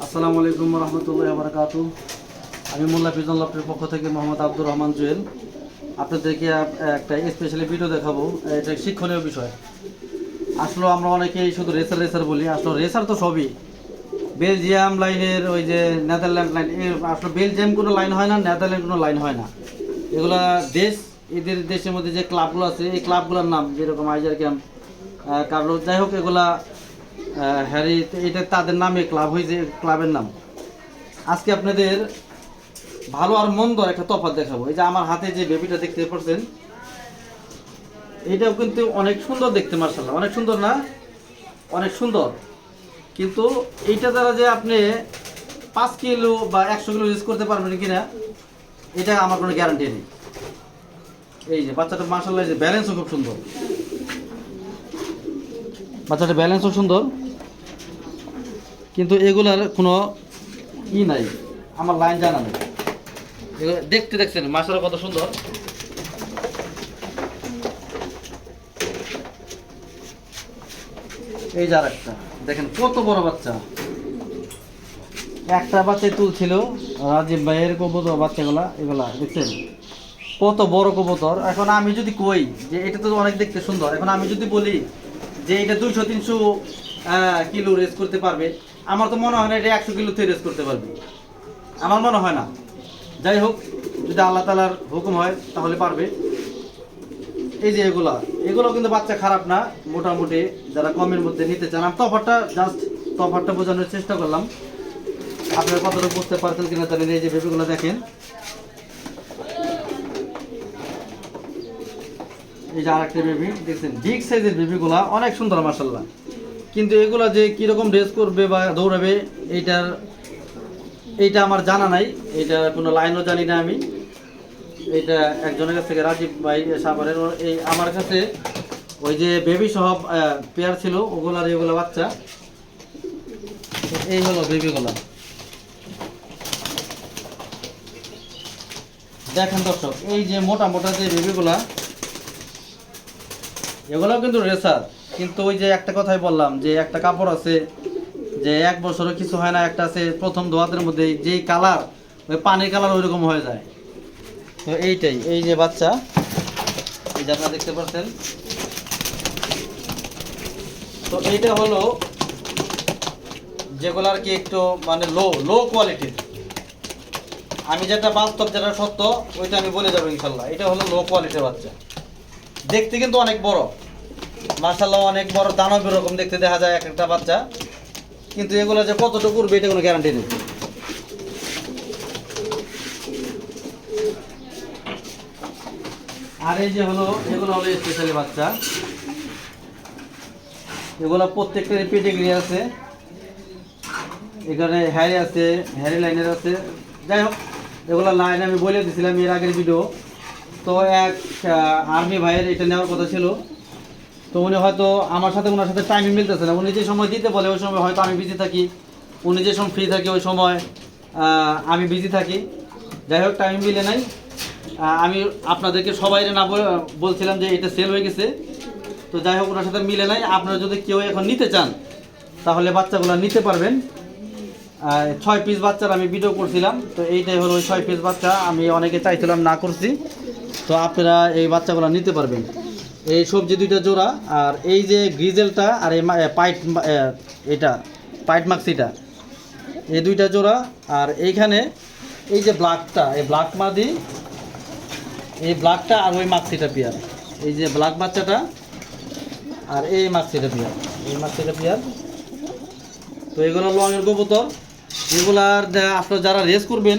আসসালামু আলাইকুম রহমতুল্লাহ বারকাতু আমি মোল্লা ফিজন লফটের পক্ষ থেকে মোহাম্মদ আব্দুর রহমান জুয়েল। আপনাদেরকে আপ- একটা স্পেশালি ভিডিও দেখাবো। এটা শিক্ষণীয় বিষয়। আসলে আমরা অনেকেই শুধু রেসার রেসার বলি। আসলে রেসার তো সবই। বেলজিয়াম লাইনের ওই যে নেদারল্যান্ড লাইন আসলে বেলজিয়াম কোনো লাইন হয় না নেদারল্যান্ড কোনো লাইন হয় না। এগুলা দেশ, এদের দেশের মধ্যে যে ক্লাবগুলো আছে, এই ক্লাবগুলোর নাম যেরকম আইজার ক্যাম্প কার্লো যাই হোক এগুলা হ্যারি, এটা তাদের নামে ক্লাব হয়েছে, ক্লাবের নাম। আজকে আপনাদের ভালো আর মন্দ একটা তফাৎ দেখাবো। এই যে আমার হাতে যে বেবিটা দেখতে পাচ্ছেন, এটাও কিন্তু অনেক সুন্দর দেখতে মার্শাল্লাহ অনেক সুন্দর না? অনেক সুন্দর। কিন্তু এইটা দ্বারা যে আপনি পাঁচ কিলো বা একশো কিলো ইউজ করতে পারবেন কিনা, এটা আমার কোনো গ্যারান্টি নেই। এই যে বাচ্চাটা মার্শাল্লাহ যে ব্যালেন্সও খুব সুন্দর। বাচ্চাটা ব্যালেন্সও সুন্দর, কিন্তু এগুলার কোনো ই নাই, আমার লাইন জানা নেই। দেখতে দেখছেন মাসালা কত সুন্দর। এই যার একটা দেখেন কত বড় বাচ্চা। একটা বাচ্চাই তুলছিল রাজীব ভাইয়ের কবুতর, বাচ্চাগুলা, এগুলা, দেখছেন? কত বড় কবুতর। এখন আমি যদি কই যে এটা তো অনেক দেখতে সুন্দর, এখন আমি যদি বলি যে এটা দুইশো, তিনশো কিলো রেস করতে পারবে, আমার তো মনে হয় না এটা একশো কিলোতে রেস করতে পারবে। আমার মনে হয় না। যাই হোক, যদি আল্লাহ তালার হুকুম হয়, তাহলে পারবে। এই যে এগুলা এগুলো কিন্তু বাচ্চা খারাপ না, মোটামুটি যারা কমের মধ্যে নিতে চান। আমি তফারটা জাস্ট তফারটা বোঝানোর চেষ্টা করলাম। আপনারা কতটা বুঝতে পারছেন কিনা জানেন এই যে বেবিগুলো দেখেন। এই যে আরেকটা বেবি দেখছেন? বিগ সাইজের বেবিগুলা অনেক সুন্দর মাসাল্লাহ কিন্তু এগুলা যে কীরকম ড্রেস করবে বা দৌড়াবে, এইটার, এইটা আমার জানা নাই। এটা কোনো লাইনও জানি না আমি। এইটা একজনের কাছ থেকে রাজীব ভাই সাভারের ওর- এই আমার কাছে ওই যে বেবি সহ পেয়ার ছিল ওগুলার এগুলো বাচ্চা। এই হলো বেবিগুলা দেখেন দর্শক, এই যে মোটা মোটা যে বেবিগুলা এগুলো কিন্তু রেসার। কিন্তু ওই যে একটা কথাই বললাম যে একটা কাপড় আছে যে এক বছরও কিছু হয় না, একটা আছে প্রথম দোয়াতের মধ্যে যেই কালার, ওই পানির কালার ওইরকম হয়ে যায়। তো এইটাই, এই যে বাচ্চা, এই যে আপনারা দেখতে পাচ্ছেন। তো এইটা হলো যেগুলো আর কি একটু মানে লো লো কোয়ালিটির আমি যেটা বাস্তব, যেটা সত্য, ওইটা আমি বলে যাব ইনশাল্লাহ। এটা হলো লো কোয়ালিটির বাচ্চা। দেখতে কিন্তু অনেক বড়। মার্শাল্লাহ অনেক বড় দানব এরকম দেখতে দেখা যায় এক একটা বাচ্চা। কিন্তু এগুলো যে কতটুকু উঠবে এটা কোনো গ্যারান্টি নেই। আর এই যে হলো, এগুলো হলো স্পেশালি বাচ্চা। এগুলো প্রত্যেকটারই পেডিগ্রি আছে। এখানে হ্যারি আছে হ্যারি লাইনের আছে। যাই হোক, এগুলো লাইন আমি বলে দিয়েছিলাম এর আগের ভিডিও তো এক আর্মি ভাইয়ের এটা নেওয়ার কথা ছিল। তো উনি হয়তো আমার সাথে ওনার সাথে টাইম মিলতেছে না। উনি যে সময় দিতে বলে, ওই সময় হয়তো আমি বিজি থাকি। উনি যে সময় ফ্রি থাকে, ওই সময় আমি বিজি থাকি। যাই হোক টাইম মিলে নাই। আমি আপনাদেরকে সবাই না বলছিলাম যে এটা সেল হয়ে গেছে। তো যাই হোক, ওনার সাথে মিলে নাই। আপনারা যদি কেউ এখন নিতে চান, তাহলে বাচ্চাগুলো নিতে পারবেন। ছয় পিস বাচ্চার আমি ভিডিও করছিলাম। তো এইটাই হলো ওই ছয় পিস বাচ্চা। আমি অনেকে চাইছিলাম না করছি। তো আপনারা এই বাচ্চাগুলো নিতে পারবেন। এই সবজি দুইটা জোড়া, আর এই যে গ্রিজেলটা আর এই পাইট এটা, পাইট মাক্সিটা, এই দুইটা জোড়া, আর এইখানে এই যে ব্লাকটা এই ব্ল্যাক মাদি, এই ব্লাকটা আর ওই মাক্সিটা পেয়ার। এই যে ব্লাক বাচ্চাটা আর এই মাক্সিটা পেয়ার, এই মাক্সিটা পেয়ার। তো এগুলো লঙের কবুতর এগুলার আসলে যারা রেস করবেন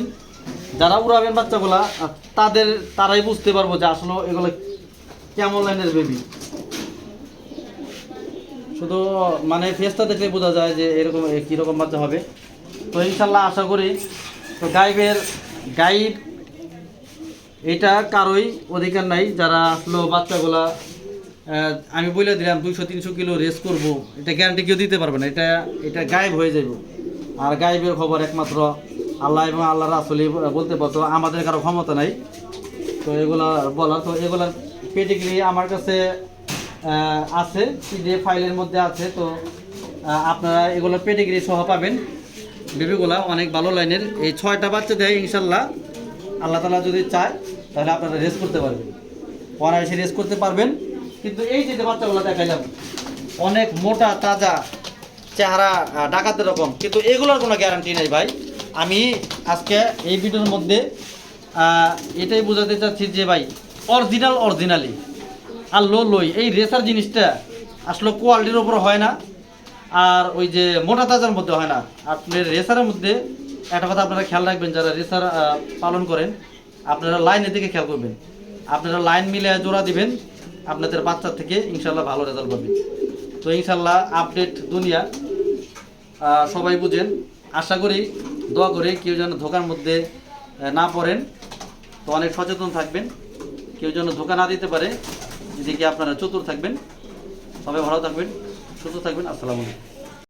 যারা উড়াবেন বাচ্চাগুলা তাদের, তারাই বুঝতে পারব যে আসলে এগুলো কেমন লাইনের বেবি শুধু মানে ফেসটা দেখলে বোঝা যায় যে এরকম কীরকম বাচ্চা হবে। তো ইনশাল্লাহ আশা করি, তো গাইবের গাইড এটা কারোই অধিকার নাই। যারা আসলো বাচ্চাগুলা আমি বলে দিলাম, দুইশো, তিনশো কিলো রেস করব। এটা গ্যারান্টি কেউ দিতে পারবে না। এটা এটা গায়েব হয়ে যাবে আর গায়েবের খবর একমাত্র আল্লাহ এবং আল্লাহ রাসলি বলতে পারতো আমাদের কারও ক্ষমতা নাই। তো এগুলা বলার, তো এগুলার পেটিগ্রি আমার কাছে আছে পিডিএফ ফাইলের মধ্যে আছে, তো আপনারা এগুলো পেটিগ্রি সহ পাবেন। বেবিগুলা অনেক ভালো লাইনের। এই ছয়টা বাচ্চা দেয়, ইনশাল্লাহ, আল্লাহ তালা যদি চায়, তাহলে আপনারা রেস করতে পারবেন। অনায়াসে রেস করতে পারবেন। কিন্তু এই যে যে বাচ্চাগুলো দেখাইলাম, অনেক মোটা, তাজা, চেহারা ডাকাতের রকম, কিন্তু এগুলোর কোনো গ্যারান্টি নেই ভাই। আমি আজকে এই ভিডিওর মধ্যে এটাই বোঝাতে চাচ্ছি যে ভাই অরিজিনাল অরিজিনালি আর লো, লই, এই রেসার জিনিসটা আসলে কোয়ালিটির উপর হয় না, আর ওই যে মোটা তাজার মধ্যে হয় না। আপনার রেসারের মধ্যে, একটা কথা আপনারা খেয়াল রাখবেন, যারা রেসার পালন করেন, আপনারা লাইনের দিকে খেয়াল করবেন। আপনারা লাইন মিলে জোড়া দিবেন, আপনাদের বাচ্চা থেকে ইনশাল্লাহ ভালো রেজাল্ট পাবেন তো ইনশাল্লাহ আপডেট দুনিয়া সবাই বুঝেন। আশা করি দোয়া করে কেউ যেন ধোকার মধ্যে না পড়েন। তো অনেক সচেতন থাকবেন। কেউ যেন ধোকা না দিতে পারে যদি কি আপনারা চতুর থাকবেন। সবাই ভালো থাকবেন, সুস্থ থাকবেন। আসসালামু আলাইকুম।